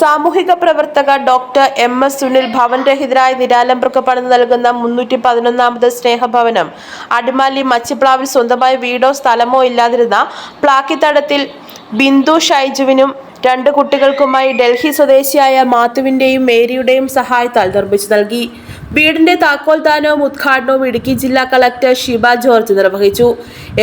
സാമൂഹിക പ്രവർത്തക doctor M S Sunil ഭവൻ രഹിതരായ നിരാലംബർക്ക് പണിത് നൽകുന്ന മുന്നൂറ്റി പതിനൊന്നാമത് സ്നേഹഭവനം. അടിമാലി മച്ചിപ്ലാവിൽ സ്വന്തമായി വീടോ സ്ഥലമോ ഇല്ലാതിരുന്ന പ്ലാക്കിത്തടത്തിൽ ബിന്ദു ഷൈജുവിനും രണ്ട് കുട്ടികൾക്കുമായി ഡൽഹി സ്വദേശിയായ മാത്തുവിന്റെയും മേരിയുടെയും സഹായത്താൽ നിർമ്മിച്ചു നൽകി. വീടിന്റെ താക്കോൽദാനവും ഉദ്ഘാടനവും ഇടുക്കി ജില്ലാ കളക്ടർ ഷിബ ജോർജ് നിർവഹിച്ചു.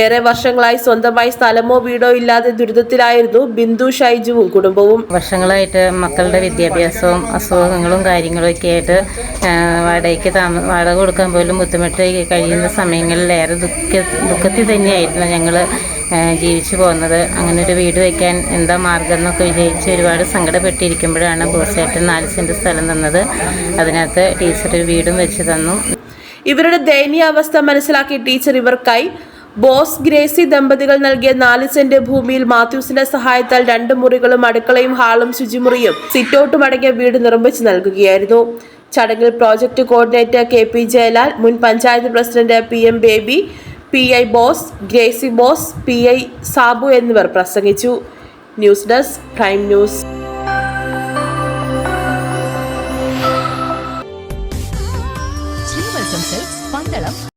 ഏറെ വർഷങ്ങളായി സ്വന്തമായി സ്ഥലമോ വീടോ ഇല്ലാതെ ദുരിതത്തിലായിരുന്നു ബിന്ദു ഷൈജുവും കുടുംബവും. വർഷങ്ങളായിട്ട് മക്കളുടെ വിദ്യാഭ്യാസവും അസുഖങ്ങളും കാര്യങ്ങളും ഒക്കെ ആയിട്ട് വാടകയ്ക്ക് താമ വാടക കൊടുക്കാൻ പോലും ബുദ്ധിമുട്ട് കഴിയുന്ന സമയങ്ങളിൽ ഏറെ ദുഃഖ ദുഃഖത്തിൽ തന്നെയായിരുന്നു ഞങ്ങൾ ജീവിച്ചു പോകുന്നത്. അങ്ങനെ ഒരു വീട് വയ്ക്കാൻ എന്താ മാർഗം എന്നൊക്കെ വിജയിച്ച് ഒരുപാട് സങ്കടപ്പെട്ടിരിക്കുമ്പോഴാണ് ബോസേട്ടൻ നാല് സെന്റ് സ്ഥലം തന്നത്. അതിനകത്ത് ടീച്ചർ ഒരു വീടും വെച്ച് തന്നു. ഇവരുടെ ദയനീയ അവസ്ഥ മനസ്സിലാക്കി ടീച്ചർ ഇവർക്കായി ബോസ് ഗ്രേസി ദമ്പതികൾ നൽകിയ നാല് സെന്റ് ഭൂമിയിൽ മാത്യൂസിന്റെ സഹായത്താൽ രണ്ട് മുറികളും അടുക്കളയും ഹാളും ശുചിമുറിയും സിറ്റൗട്ടും അടങ്ങിയ വീട് നിർമ്മിച്ചു നൽകുകയായിരുന്നു. ചടങ്ങിൽ project coordinator K P Jayalal മുൻ panchayat president P M Baby P I Bose Gracy Bose P I Sabu എന്നിവർ പ്രസംഗിച്ചു. News desk prime news. Pandalam